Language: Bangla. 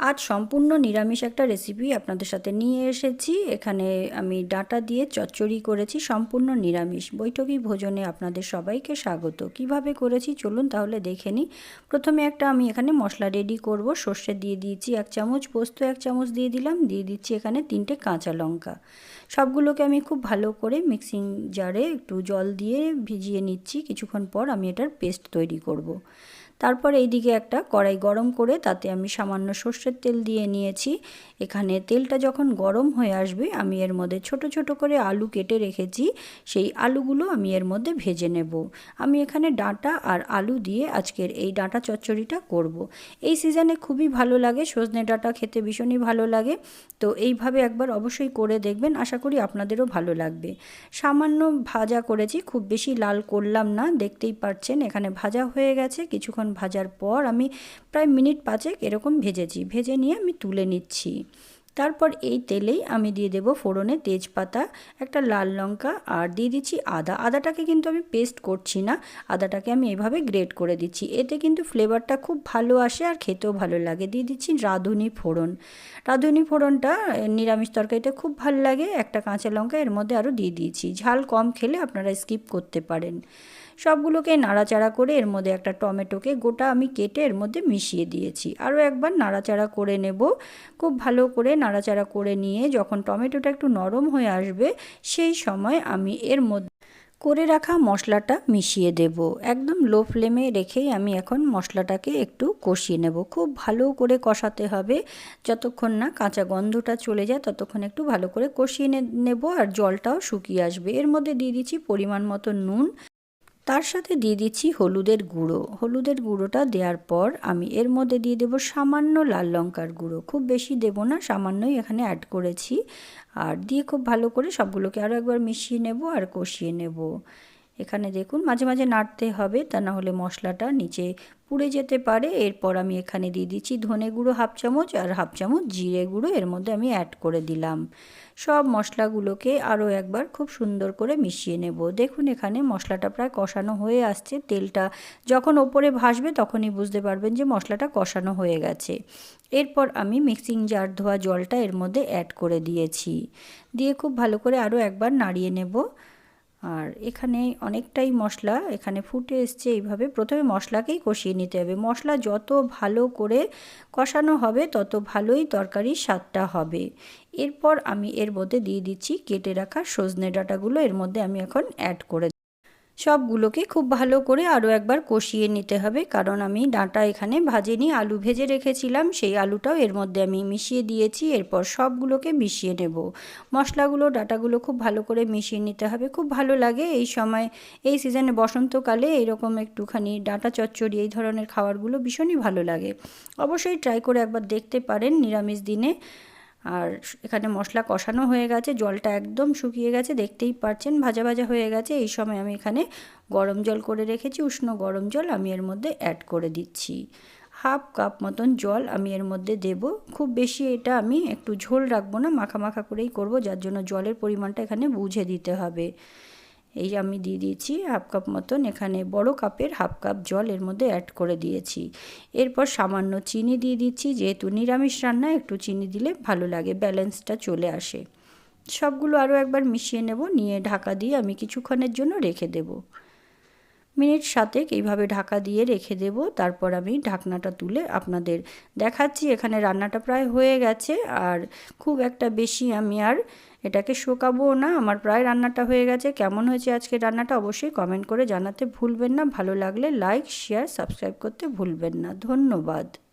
আজ সম্পূর্ণ নিরামিষ একটা রেসিপি আপনাদের সাথে নিয়ে এসেছি। এখানে আমি ডাটা দিয়ে চচ্চড়ি করেছি, সম্পূর্ণ নিরামিষ। বৈঠকি ভোজনে আপনাদের সবাইকে স্বাগত। কীভাবে করেছি চলুন তাহলে দেখে নিই। প্রথমে একটা আমি এখানে মশলা রেডি করব। সর্ষে দিয়ে দিয়েছি এক চামচ, পোস্ত এক চামচ দিয়ে দিলাম। দিয়ে দিচ্ছি এখানে তিনটে কাঁচা লঙ্কা। সবগুলোকে আমি খুব ভালো করে মিক্সিং জারে একটু জল দিয়ে ভিজিয়ে নিচ্ছি। কিছুক্ষণ পর আমি এটার পেস্ট তৈরি করব। তারপর এইদিকে একটা কড়াই গরম করে তাতে আমি সামান্য সর্ষের তেল দিয়ে নিয়েছি। এখানে তেলটা যখন গরম হয়ে আসবে, আমি এর মধ্যে ছোট ছোট করে আলু কেটে রেখেছি। সেই আলুগুলো আমি এর মধ্যে ভেজে নেব। আমি এখানে ডাঁটা আর আলু দিয়ে আজকের এই ডাঁটা চচ্চড়িটা করব। এই সিজনে খুবই ভালো লাগে, সজনে ডাঁটা খেতে ভীষণই ভালো লাগে। তো এইভাবে একবার অবশ্যই করে দেখবেন, আশা করি আপনাদেরও ভালো লাগবে। সামান্য ভাজা করেছি, খুব বেশি লাল করলাম না, দেখতেই পাচ্ছেন এখানে ভাজা হয়ে গেছে, কিছুক্ষণ কিছুক্ষণ ভাজার পর আমি প্রায় মিনিট পাঁচেক এরকম ভেজেছি। ভেজে নিয়ে আমি তুলে নিচ্ছি। তারপর এই তেলেই আমি দিয়ে দেব ফোড়নে তেজপাতা, একটা লাল লঙ্কা, আর দিয়ে দিচ্ছি আদা। আদাটাকে কিন্তু আমি পেস্ট করছি না। আদাটাকে আমি এভাবে গ্রেট করে দিচ্ছি। এতে কিন্তু ফ্লেভারটা খুব ভালো আসে আর খেতেও ভালো লাগে। দিয়ে দিচ্ছি রাঁধুনি ফোড়ন। রাঁধুনি ফোড়নটা নিরামিষ তরকারিতে খুব ভালো লাগে। একটা কাঁচা লঙ্কা এর মধ্যে আরও দিয়ে দিয়েছি। ঝাল কম খেলে আপনারা স্কিপ করতে পারেন। সবগুলোকে নাড়াচাড়া করে এর মধ্যে একটা টমেটোকে গোটা আমি কেটে এর মধ্যে মিশিয়ে দিয়েছি। আরও একবার নাড়াচাড়া করে নেব। খুব ভালো করে নাড়াচাড়া করে নিয়ে যখন টমেটোটা একটু নরম হয়ে আসবে, সেই সময় আমি এর মধ্যে করে রাখা মশলাটা মিশিয়ে দেব। একদম লো ফ্লেমে রেখেই আমি এখন মশলাটাকে একটু কষিয়ে নেব। খুব ভালো করে কষাতে হবে। যতক্ষণ না কাঁচা গন্ধটা চলে যায়, ততক্ষণ একটু ভালো করে কষিয়ে নেব আর জলটাও শুকিয়ে আসবে। এর মধ্যে দিয়ে দিচ্ছি পরিমাণ মতো নুন। তার সাথে দিয়ে দিচ্ছি হলুদের গুঁড়ো। হলুদের গুঁড়োটা দেওয়ার পর আমি এর মধ্যে দিয়ে দেব সামান্য লাল লঙ্কার গুঁড়ো। খুব বেশি দেব না, সামান্যই এখানে অ্যাড করেছি। আর দিয়ে খুব ভালো করে সবগুলোকে আরও একবার মিশিয়ে নেব আর কষিয়ে নেব। এখানে দেখুন, মাঝে মাঝে নাড়তে হবে, তা না হলে মশলাটা নিচে পুড়ে যেতে পারে। এরপর আমি এখানে দিয়ে দিচ্ছি ধনে গুঁড়ো হাফ চামচ আর হাফ চামচ জিরে গুঁড়ো, এর মধ্যে আমি অ্যাড করে দিলাম। সব মশলাগুলোকে আরও একবার খুব সুন্দর করে মিশিয়ে নেব। দেখুন, এখানে মশলাটা প্রায় কষানো হয়ে আসছে। তেলটা যখন ওপরে ভাসবে, তখনই বুঝতে পারবেন যে মশলাটা কষানো হয়ে গেছে। এরপর আমি মিক্সিং জার ধোয়া জলটা এর মধ্যে অ্যাড করে দিয়েছি। দিয়ে খুব ভালো করে আরও একবার নাড়িয়ে নেব। আর এখানে অনেকটাই মশলা এখানে ফুটে এসছে এইভাবে। প্রথমে মশলাকেই কষিয়ে নিতে হবে। মশলা যত ভালো করে কষানো হবে, তত ভালোই তরকারির স্বাদটা হবে। এরপর আমি এর মধ্যে দিয়ে দিচ্ছি কেটে রাখা সজনে ডাঁটাগুলো। এর মধ্যে আমি এখন অ্যাড করে সবগুলোকে খুব ভালো করে আরও একবার কষিয়ে নিতে হবে, কারণ আমি ডাঁটা এখানে ভাজেনি, আলু ভেজে রেখেছিলাম, সেই আলুটাও এর মধ্যে আমি মিশিয়ে দিয়েছি, এরপর সবগুলোকে মিশিয়ে নেব। মশলাগুলো, ডাঁটাগুলো খুব ভালো করে মিশিয়ে নিতে হবে, খুব ভালো লাগে এই সময়, এই সিজনে বসন্তকালে এরকম একটুখানি ডাঁটা চচ্চড়ি, এই ধরনের খাবারগুলো ভীষণই ভালো লাগে। অবশ্যই ট্রাই করে একবার দেখতে পারেন নিরামিষ দিনে। আর এখানে মশলা কষানো হয়ে গেছে, জলটা একদম শুকিয়ে গেছে, দেখতেই পাচ্ছেন ভাজা ভাজা হয়ে গেছে। এই সময় আমি এখানে গরম জল করে রেখেছি, উষ্ণ গরম জল আমি এর মধ্যে অ্যাড করে দিচ্ছি। হাফ কাপ মতন জল আমি এর মধ্যে দেব। খুব বেশি এটা আমি একটু ঝোল রাখব না, মাখা মাখা করেই করব, যার জন্য জলের পরিমাণটা এখানে বুঝে দিতে হবে। এই আমি দিয়ে দিয়েছি হাফ কাপ মতন, এখানে বড় কাপের হাফ কাপ জল এর মধ্যে অ্যাড করে দিয়েছি। এরপর সামান্য চিনি দিয়ে দিচ্ছি, যেহেতু নিরামিষ রান্না, একটু চিনি দিলে ভালো লাগে ব্যালেন্সটা চলে আসে। সবগুলো আরও একবার মিশিয়ে নেব, নিয়ে ঢাকা দিয়ে আমি কিছুক্ষণের জন্য রেখে দেব। মিনিট সাতেক এইভাবে ঢাকা দিয়ে রেখে দেব। তারপর আমি ঢাকনাটা তুলে আপনাদের দেখাচ্ছি। এখানে রান্নাটা প্রায় হয়ে গেছে। আর খুব একটা বেশি আমি আর এটাকে শোকাবো না। আমার প্রায় রান্নাটা হয়ে গেছে। কেমন হয়েছে আজকে রান্নাটা অবশ্যই কমেন্ট করে জানাতে ভুলবেন না। ভালো লাগলে লাইক, শেয়ার, সাবস্ক্রাইব করতে ভুলবেন না। ধন্যবাদ।